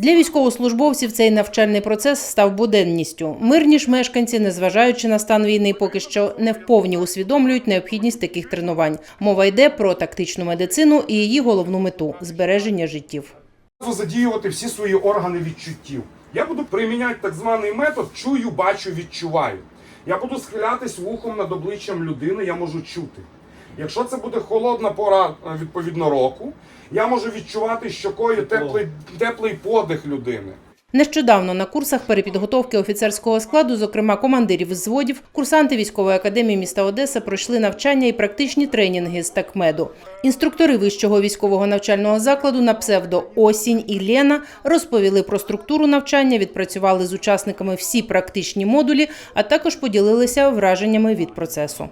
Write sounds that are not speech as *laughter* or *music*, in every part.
Для військовослужбовців цей навчальний процес став буденністю. Мирні ж мешканці, незважаючи на стан війни, поки що не вповні усвідомлюють необхідність таких тренувань. Мова йде про тактичну медицину і її головну мету збереження життів. задіювати всі свої органи відчуттів. Я буду приміняти так званий метод чую, бачу, відчуваю. Я буду схилятись вухом над обличчям людини, я можу чути. Якщо це буде холодна пора е, відповідно року, я можу відчувати щокою теплий, теплий подих людини. Нещодавно на курсах перепідготовки офіцерського складу, зокрема командирів взводів, курсанти військової академії міста Одеса пройшли навчання і практичні тренінги з такмеду. Інструктори вищого військового навчального закладу на псевдо Осінь і Лена розповіли про структуру навчання, відпрацювали з учасниками всі практичні модулі, а також поділилися враженнями від процесу.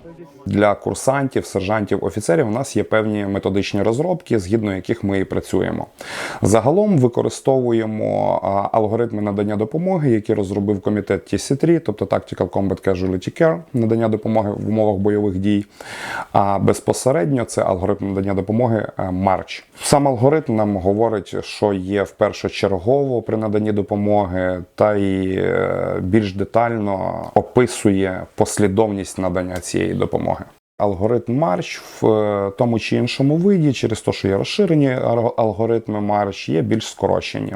Для курсантів, сержантів, офіцерів у нас є певні методичні розробки, згідно яких ми і працюємо. Загалом використовуємо алгоритми надання допомоги, які розробив комітет TC3, тобто Tactical Combat Casualty Care, надання допомоги в умовах бойових дій. А безпосередньо це алгоритм надання допомоги е, March. Сам алгоритм нам говорить, що є в першочергово при наданні допомоги, та й е, більш детально описує послідовність надання цієї допомоги. Алгоритм March в е, тому чи іншому виді, через те, що є розширені алгоритми March, є більш скорочені.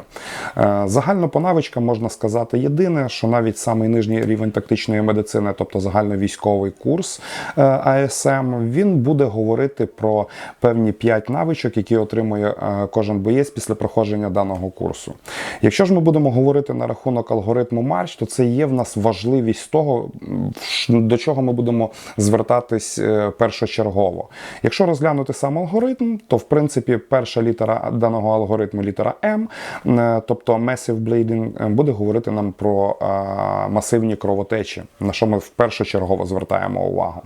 Е, Загально по навичкам можна сказати єдине, що навіть самий нижній рівень тактичної медицини, тобто загальновійськовий курс е, АСМ, він буде говорити про певні 5 навичок, які отримує кожен боєць після проходження даного курсу. Якщо ж ми будемо говорити на рахунок алгоритму March, то це є в нас важливість того, до чого ми будемо звертатись першочергово. Якщо розглянути сам алгоритм, то в принципі перша літера даного алгоритму літера М, е, тобто Massive Bleeding, е, буде говорити нам про е, масивні кровотечі, на що ми в першочергово звертаємо увагу.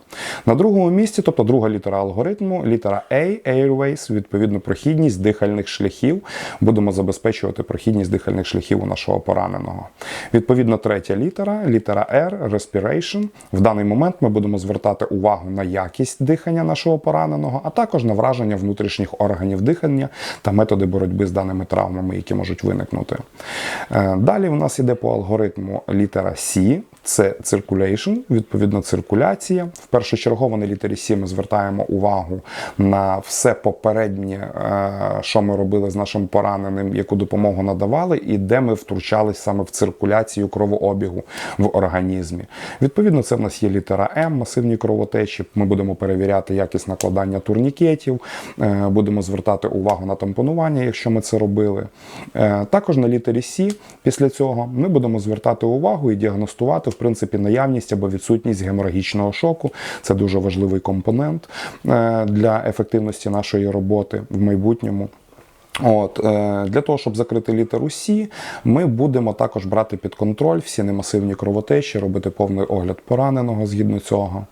На другому місці, тобто друга літера алгоритму, літера A, Airways, відповідно прохідність дихальних шляхів. Будемо забезпечувати прохідність дихальних шляхів у нашого пораненого. Відповідно, третя літера, літера R, Respiration. В даний момент ми будемо звертати увагу на якість дихання нашого пораненого, а також на враження внутрішніх органів дихання та методи боротьби з даними травмами, які можуть виникнути. Е, Далі в нас іде по алгоритму літера C. Це circulation, відповідно, циркуляція. В першочергово на літері С ми звертаємо увагу на все попереднє, е, що ми робили з нашим пораненим, яку допомогу надавали, і де ми втручались саме в циркуляцію кровообігу в організмі. Відповідно, це в нас є літера М, масивні кровотечі. Ми будемо перевіряти якість накладання турнікетів, е, будемо звертати увагу на тампонування, якщо ми це робили. Е, Також на літері С після цього ми будемо звертати увагу і діагностувати в принципі наявність або відсутність геморагічного шоку. Це дуже важливий компонент е, для ефективності нашої роботи в майбутньому. От, е, для того, щоб закрити літеру С, ми будемо також брати під контроль всі немасивні кровотечі, робити повний огляд пораненого згідно цього.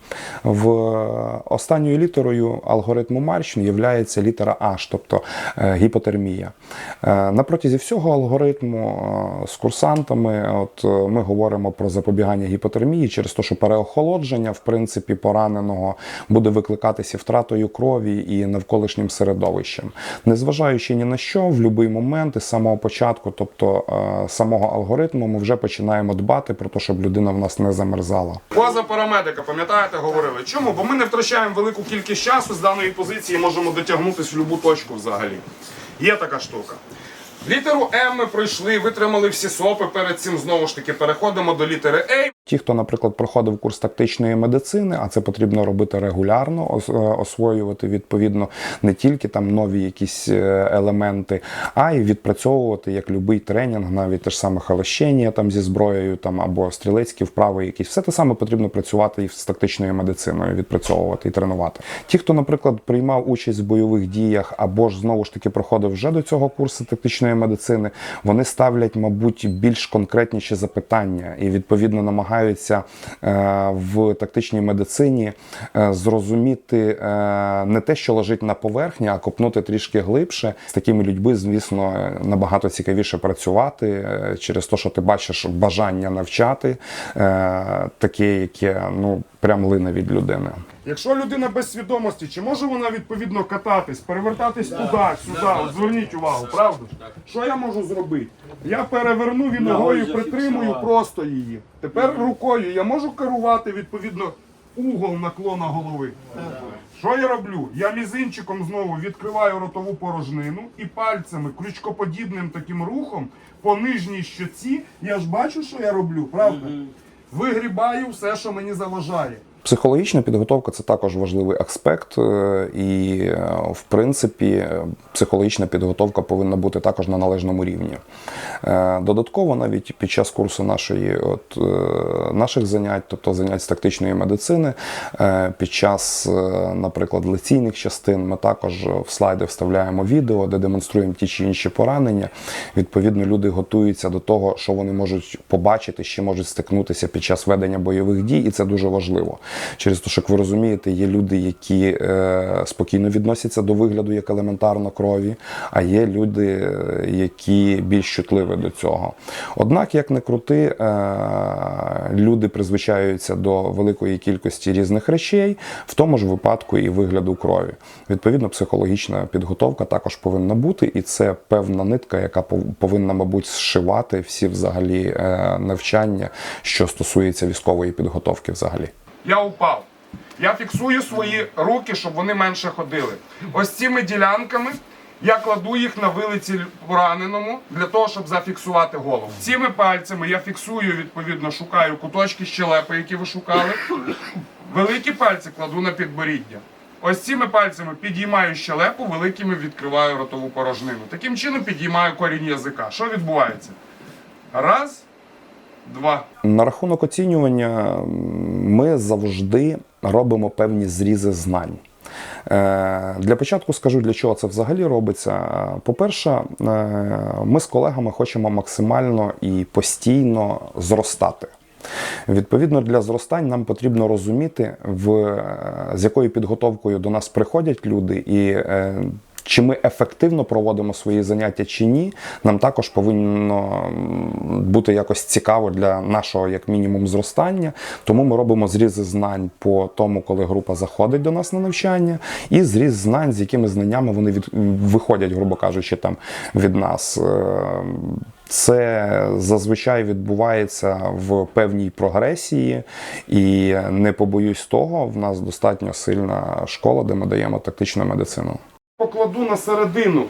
В е, останньою літерою алгоритму Марч є літера H, тобто е, гіпотермія. На протязі всього алгоритму з курсантами от, ми говоримо про запобігання гіпотермії через те, що переохолодження в принципі пораненого буде викликатися втратою крові і навколишнім середовищем. Незважаючи ні на що, в будь-який момент із самого початку, тобто е, самого алгоритму, ми вже починаємо дбати про те, щоб людина в нас не замерзала. Поза парамедика, пам'ятаєте, говорили. Чому? Бо ми не втрачаємо велику кількість часу з даної позиції, можемо дотягнутися в будь-яку точку взагалі. Є така штука. Літеру М ми пройшли, витримали всі сопи. Перед цим знову ж таки переходимо до літери А. Ті, хто, наприклад, проходив курс тактичної медицини, а це потрібно робити регулярно, е, освоювати відповідно не тільки там нові якісь е, елементи, а й відпрацьовувати як будь-який тренінг, навіть те ж саме халещення там зі зброєю, там або стрілецькі вправи, якісь все те саме потрібно працювати і з тактичною медициною, відпрацьовувати і тренувати. Ті, хто, наприклад, приймав участь в бойових діях, або ж знову ж таки проходив вже до цього курсу тактичної медицини, вони ставлять, мабуть, більш конкретніші запитання і відповідно намагаються е, в тактичній медицині е, зрозуміти е, не те, що лежить на поверхні, а копнути трішки глибше. З такими людьми, звісно, набагато цікавіше працювати через те, що ти бачиш бажання навчати, таке, яке ну прям лине від людини. Якщо людина без свідомості, чи може вона відповідно кататись, перевертатись туди, сюди? От Зверніть увагу, правда? ж? Що я можу зробити? Я переверну і ногою притримую просто її. Тепер рукою я можу керувати відповідно угол наклона голови. Що я роблю? Я мізинчиком знову відкриваю ротову порожнину і пальцями крючкоподібним таким рухом по нижній щоці. Я ж бачу, що я роблю, правда? Вигрібаю все, що мені заважає. Психологічна підготовка це також важливий аспект, е, і е, в принципі е, психологічна підготовка повинна бути також на належному рівні. Додатково, навіть під час курсу нашої от, наших занять, тобто занять з тактичної медицини, під час, наприклад, лекційних частин, ми також в слайди вставляємо відео, де демонструємо ті чи інші поранення. Відповідно, люди готуються до того, що вони можуть побачити, ще можуть стикнутися під час ведення бойових дій, і це дуже важливо. Через те, що як ви розумієте, є люди, які е, спокійно відносяться до вигляду як елементарно крові, а є люди, е, які більш чутливі до цього. Однак, як не крути, е, люди призвичаються до великої кількості різних речей, в тому ж випадку і вигляду крові. Відповідно, психологічна підготовка також повинна бути, і це певна нитка, яка пов- повинна, мабуть, зшивати всі взагалі навчання, що стосується військової підготовки взагалі. Я упав. Я фіксую свої руки, щоб вони менше ходили. Ось цими ділянками я кладу їх на вилиці пораненому для того, щоб зафіксувати голову. Цими пальцями я фіксую, відповідно, шукаю куточки щелепи, які ви шукали. Великі пальці кладу на підборіддя. Ось цими пальцями підіймаю щелепу, великими відкриваю ротову порожнину. Таким чином підіймаю корінь язика. Що відбувається? Раз, два. На рахунок оцінювання ми завжди робимо певні зрізи знань. Е, Для початку скажу, для чого це взагалі робиться. По-перше, е, ми з колегами хочемо максимально і постійно зростати. Відповідно, для зростань нам потрібно розуміти, в, е, з якою підготовкою до нас приходять люди, і чи ми ефективно проводимо свої заняття чи ні, нам також повинно бути якось цікаво для нашого, як мінімум, зростання. Тому ми робимо зрізи знань по тому, коли група заходить до нас на навчання, і зріз знань, з якими знаннями вони від, виходять, грубо кажучи, там від нас. Е, це зазвичай відбувається в певній прогресії, і не побоюсь того, в нас достатньо сильна школа, де ми даємо тактичну медицину. На середину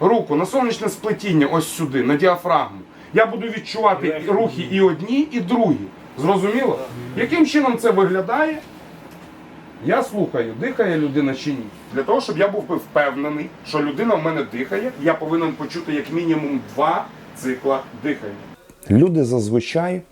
руку, на сонячне сплетіння, ось сюди, на діафрагму. Я буду відчувати рухи і одні, і другі. Зрозуміло? Яким чином це виглядає? Я слухаю, дихає людина чи ні. Для того, щоб я був би впевнений, що людина в мене дихає, я повинен почути як мінімум два цикла дихання. Люди зазвичай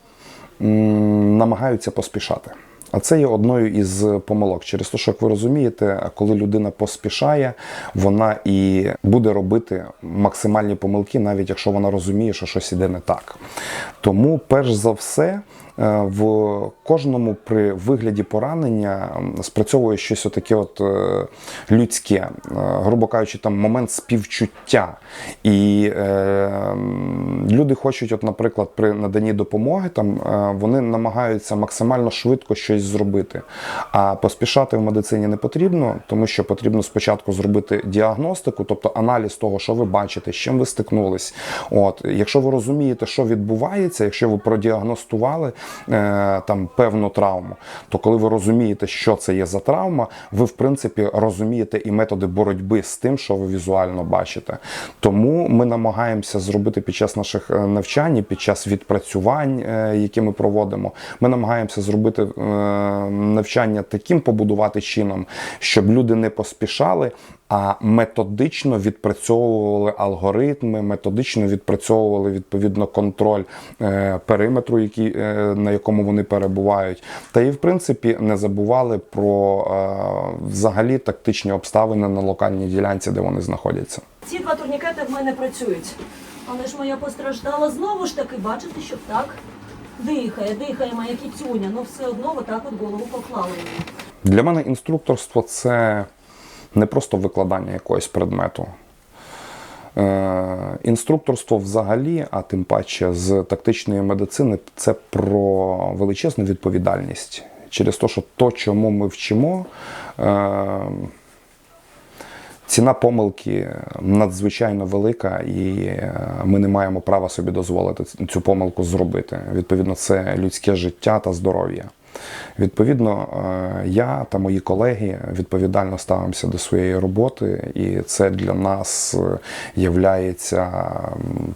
м, намагаються поспішати. А це є одною із помилок. Через те, що як ви розумієте, коли людина поспішає, вона і буде робити максимальні помилки, навіть якщо вона розуміє, що щось іде не так. Тому, перш за все, в кожному при вигляді поранення спрацьовує щось отаке от е, людське, е, грубо кажучи, там момент співчуття. І е, люди хочуть, от, наприклад, при наданні допомоги, там е, вони намагаються максимально швидко щось зробити. А поспішати в медицині не потрібно, тому що потрібно спочатку зробити діагностику, тобто аналіз того, що ви бачите, з чим ви стикнулись. От, якщо ви розумієте, що відбувається, якщо ви продіагностували е, там певну травму, то коли ви розумієте, що це є за травма, ви в принципі розумієте і методи боротьби з тим, що ви візуально бачите. Тому ми намагаємося зробити під час наших е, навчань, під час відпрацювань, е, які ми проводимо, ми намагаємося зробити е, навчання таким побудувати чином, щоб люди не поспішали. А методично відпрацьовували алгоритми, методично відпрацьовували відповідно контроль е, периметру, який, е, на якому вони перебувають, та і в принципі не забували про е, взагалі тактичні обставини на локальній ділянці, де вони знаходяться. Ці два турнікети в мене працюють. Але ж моя постраждала знову ж таки, бачите, що так дихає, дихає моя кіцюня, ну все одно отак от голову поклали. Для мене інструкторство це не просто викладання якогось предмету. Е, Інструкторство взагалі, а тим паче з тактичної медицини, це про величезну відповідальність. через те, що то, чому ми вчимо, е, ціна помилки надзвичайно велика, і е, ми не маємо права собі дозволити цю помилку зробити. Відповідно, це людське життя та здоров'я. Відповідно, е, я та мої колеги відповідально ставимося до своєї роботи, і це для нас є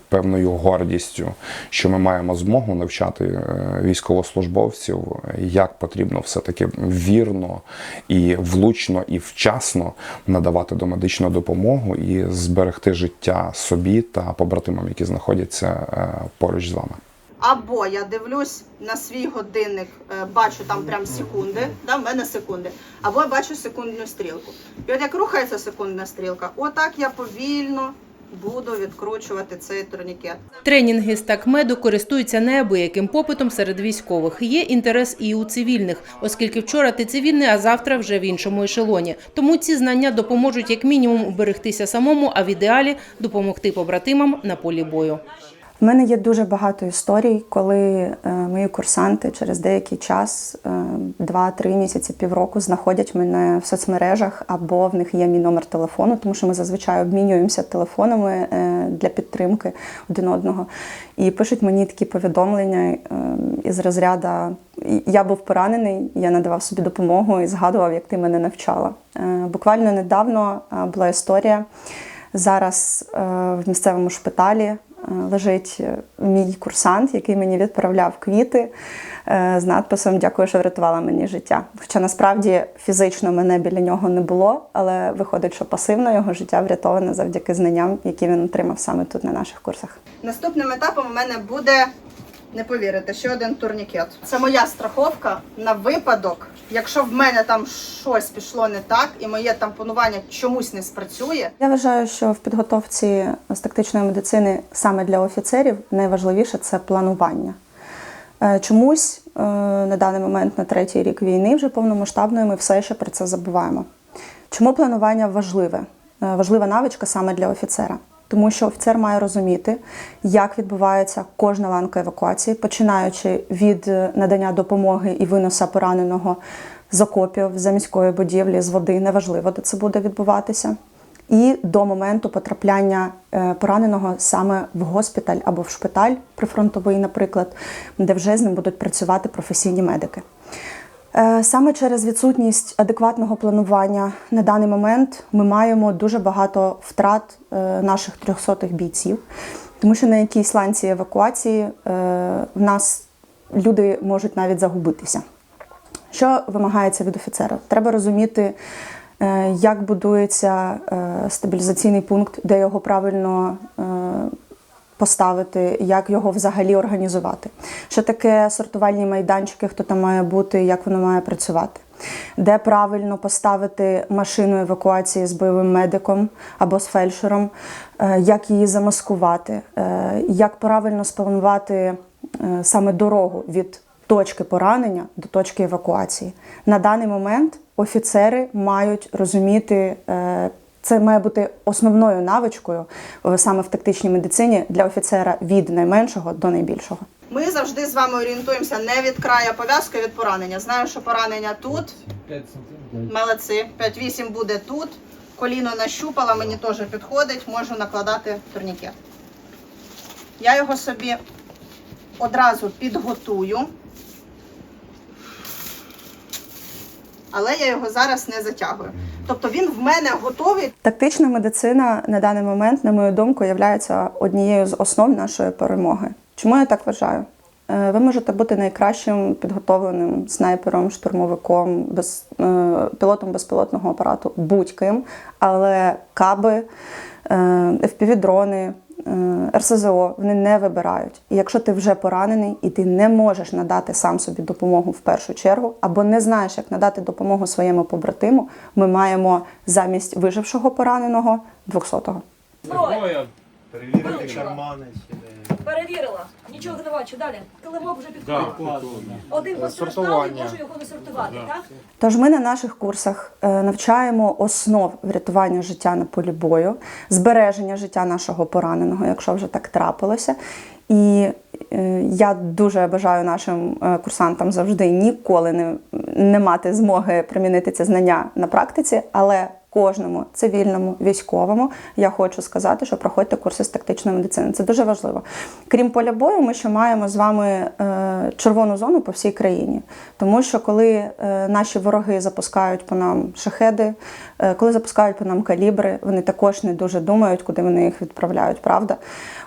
певною гордістю, що ми маємо змогу навчати е, військовослужбовців, як потрібно все-таки вірно і влучно і вчасно надавати домедичну допомогу і зберегти життя собі та побратимам, які знаходяться е, поруч з вами. Або я дивлюсь на свій годинник, е, бачу там прям секунди, да, в мене секунди, або я бачу секундну стрілку. І от як рухається секундна стрілка, отак я повільно буду відкручувати цей турнікет. Тренінги з такмеду користуються неабияким попитом серед військових. Є інтерес і у цивільних, оскільки вчора ти цивільний, а завтра вже в іншому ешелоні. Тому ці знання допоможуть як мінімум уберегтися самому, а в ідеалі допомогти побратимам на полі бою. В мене є дуже багато історій, коли е, мої курсанти через деякий час, е, два-три місяці, півроку, знаходять мене в соцмережах або в них є мій номер телефону, тому що ми зазвичай обмінюємося телефонами е, для підтримки один одного. І пишуть мені такі повідомлення е, із розряду Я був поранений, я надавав собі допомогу і згадував, як ти мене навчала. Е, Буквально недавно е, була історія. Зараз е, в місцевому шпиталі е, лежить е, мій курсант, який мені відправляв квіти е, з надписом Дякую, що врятувала мені життя. Хоча насправді фізично мене біля нього не було, але виходить, що пасивно його життя врятоване завдяки знанням, які він отримав саме тут на наших курсах. Наступним етапом у мене буде, не повірите, ще один турнікет. Це моя страховка на випадок, якщо в мене там щось пішло не так, і моє тампонування чомусь не спрацює. Я вважаю, що в підготовці з тактичної медицини саме для офіцерів найважливіше це планування. Е, Чомусь е, на даний момент, на третій рік війни, вже повномасштабної, ми все ще про це забуваємо. Чому планування важливе? Е, Важлива навичка саме для офіцера. Тому що офіцер має розуміти, як відбувається кожна ланка евакуації, починаючи від е, надання допомоги і виноса пораненого з окопів, за міської будівлі, з води, неважливо, де це буде відбуватися, і до моменту потрапляння е, пораненого саме в госпіталь або в шпиталь прифронтовий, наприклад, де вже з ним будуть працювати професійні медики. Е, Саме через відсутність адекватного планування на даний момент ми маємо дуже багато втрат е, наших трьохсотих бійців, тому що на якійсь ланці евакуації е, в нас люди можуть навіть загубитися. Що вимагається від офіцера? Треба розуміти, як будується стабілізаційний пункт, де його правильно поставити, як його взагалі організувати. Що таке сортувальні майданчики, хто там має бути, як воно має працювати. Де правильно поставити машину евакуації з бойовим медиком або з фельдшером, е, як її замаскувати, е, як правильно спланувати е, саме дорогу від точки поранення до точки евакуації. На даний момент офіцери мають розуміти. Це має бути основною навичкою е, саме в тактичній медицині для офіцера від найменшого до найбільшого. Ми завжди з вами орієнтуємося не від края пов'язки, від поранення. Знаю, що поранення тут. Молодці. 5-8 буде тут. Коліно нащупала, мені теж підходить, можу накладати турнікет. Я його собі одразу підготую. Але я його зараз не затягую. Тобто він в мене готовий. Тактична медицина на даний момент, на мою думку, є однією з основ нашої перемоги. Чому я так вважаю? Е, Ви можете бути найкращим підготовленим снайпером, штурмовиком, без, е, пілотом безпілотного апарату, будь-ким, але каби, е, FPV-дрони, е, РСЗО вони не вибирають. І якщо ти вже поранений і ти не можеш надати сам собі допомогу в першу чергу, або не знаєш, як надати допомогу своєму побратиму, ми маємо замість вижившого пораненого 200-го. Зброя. Перевірити кармани. Перевірила. Нічого не бачу. Далі. Килимок вже підходить. Ладно. Один постраждалий, можу його не сортувати, так? Тож ми на наших курсах е, навчаємо основ врятування життя на полі бою, збереження життя нашого пораненого, якщо вже так трапилося, І е, я дуже бажаю нашим е, курсантам завжди ніколи не, не мати змоги примінити ці знання на практиці, але кожному цивільному військовому я хочу сказати, що проходьте курси з тактичної медицини. Це дуже важливо. Крім поля бою, ми ще маємо з вами е, червону зону по всій країні. Тому що коли е, наші вороги запускають по нам шахеди, е, коли запускають по нам калібри, вони також не дуже думають, куди вони їх відправляють. Правда,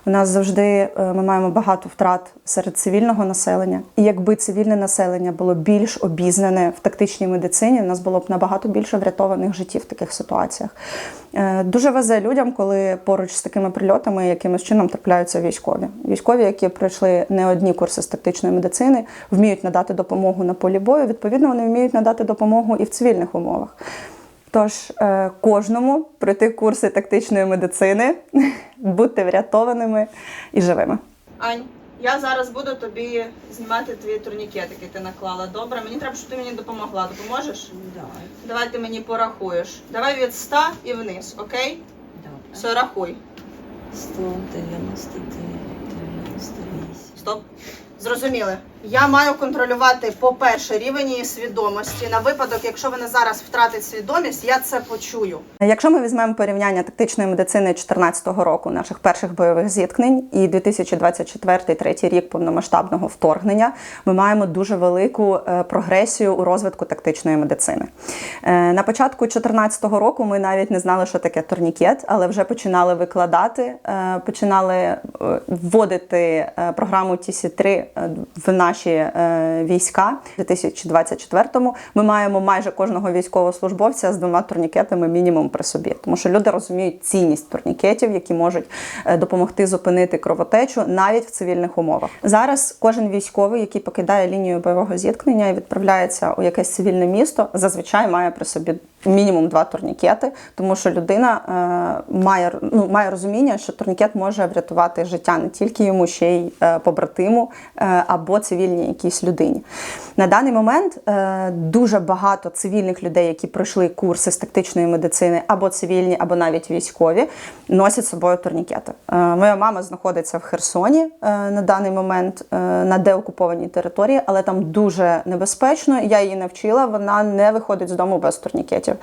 у нас завжди ми маємо багато втрат серед цивільного населення. І якби цивільне населення було більш обізнане в тактичній медицині, у нас було б набагато більше врятованих життів таких ситуаціях. Е, Дуже везе людям, коли поруч з такими прильотами якимось чином трапляються військові. Військові, які пройшли не одні курси з тактичної медицини, вміють надати допомогу на полі бою. Відповідно, вони вміють надати допомогу і в цивільних умовах. Тож е, кожному пройти курси тактичної медицини, *laughs* бути врятованими і живими. Ань, я зараз буду тобі знімати твій турнікет, який ти наклала. Добре, мені треба, щоб ти мені допомогла. Допоможеш? Давай. Давай ти мені порахуєш. Давай від 100 і вниз, окей? Добре. Все, рахуй. 199, 98. Стоп. Зрозуміли. Я маю контролювати, по-перше, рівень її свідомості. На випадок, якщо вона зараз втратить свідомість, я це почую. Якщо ми візьмемо порівняння тактичної медицини 2014 року, наших перших бойових зіткнень, і 2024-2023 рік повномасштабного вторгнення, ми маємо дуже велику е, прогресію у розвитку тактичної медицини. Е, На початку 2014 року ми навіть не знали, що таке турнікет, але вже починали викладати, е, починали вводити програму TC3 в наші е, війська. У 2024-му ми маємо майже кожного військовослужбовця з двома турнікетами мінімум при собі, тому що люди розуміють цінність турнікетів, які можуть е, допомогти зупинити кровотечу навіть в цивільних умовах. Зараз кожен військовий, який покидає лінію бойового зіткнення і відправляється у якесь цивільне місто, зазвичай має при собі мінімум два турнікети, тому що людина е, має ну, має розуміння, що турнікет може врятувати життя не тільки йому, ще й е, побратиму е, або цивільній якійсь людині. На даний момент дуже багато цивільних людей, які пройшли курси з тактичної медицини, або цивільні, або навіть військові, носять з собою турнікети. Моя мама знаходиться в Херсоні на даний момент на деокупованій території, але там дуже небезпечно. Я її навчила, вона не виходить з дому без турнікетів.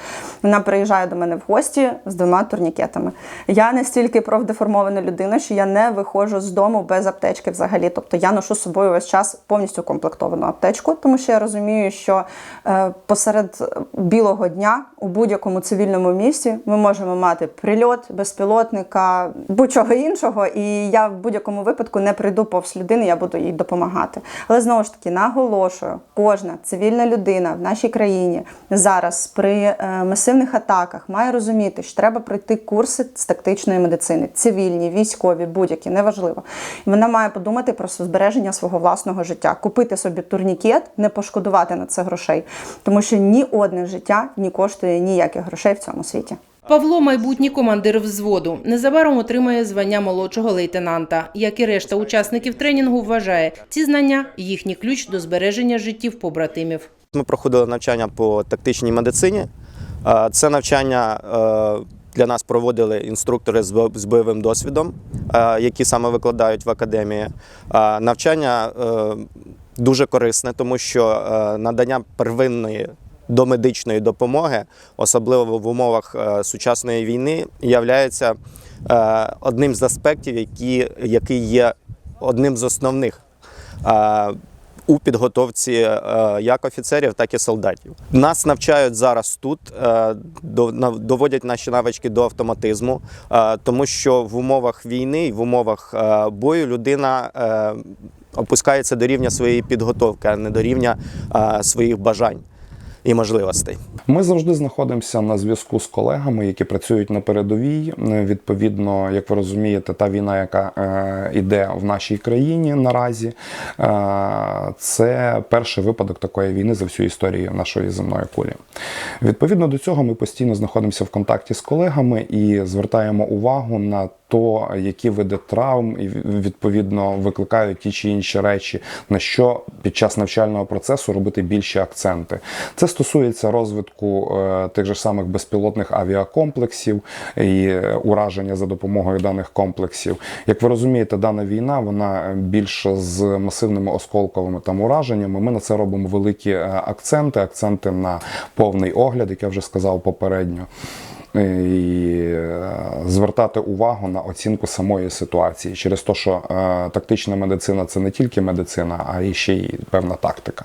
Вона приїжджає до мене в гості з двома турнікетами. Я настільки профдеформована людина, що я не виходжу з дому без аптечки взагалі. Тобто я ношу з собою весь час повністю комплектовану аптечку, тому що я розумію, що е, посеред білого дня у будь-якому цивільному місті ми можемо мати прильот безпілотника, будь-чого іншого, і я в будь-якому випадку не прийду повз людини, я буду їй допомагати. Але знову ж таки наголошую, кожна цивільна людина в нашій країні зараз при е, масивних атаках має розуміти, що треба пройти курси з тактичної медицини, цивільні, військові, будь-які, неважливо. І вона має подумати про збереження свого власного життя, купити собі турнікет, не пошкодувати на це грошей, тому що ні одне життя не коштує ніяких грошей в цьому світі. Павло, майбутній командир взводу, незабаром отримає звання молодшого лейтенанта. Як і решта учасників тренінгу, вважає ці знання їхній ключ до збереження життів побратимів. Ми проходили навчання по тактичній медицині. Е, Це навчання е, для нас проводили інструктори з бойовим досвідом, е, які саме викладають в академії. Навчання дуже корисне, тому що надання первинної домедичної допомоги, особливо в умовах сучасної війни, є одним з аспектів, який є одним з основних. У підготовці е, як офіцерів, так і солдатів. Нас навчають зараз тут, е, доводять наші навички до автоматизму, е, тому що в умовах війни і в умовах бою людина опускається до рівня своєї підготовки, а не до рівня своїх бажань і можливостей. Ми завжди знаходимося на зв'язку з колегами, які працюють на передовій. Е, Відповідно, як ви розумієте, та війна, яка е, іде в нашій країні наразі, е, це перший випадок такої війни за всю історію нашої земної кулі. Відповідно до цього, ми постійно знаходимося в контакті з колегами і звертаємо увагу на то, які види травм і відповідно викликають ті чи інші речі, на що під час навчального процесу робити більші акценти. Це стосується розвитку е, тих же самих безпілотних авіакомплексів і е, ураження за допомогою даних комплексів, як ви розумієте, дана війна вона більш з масивними осколковими там ураженнями. Ми на це робимо великі е, акценти, акценти на повний огляд, як я вже сказав попередньо. І е, звертати увагу на оцінку самої ситуації через те, що е, тактична медицина це не тільки медицина, а і ще й певна тактика.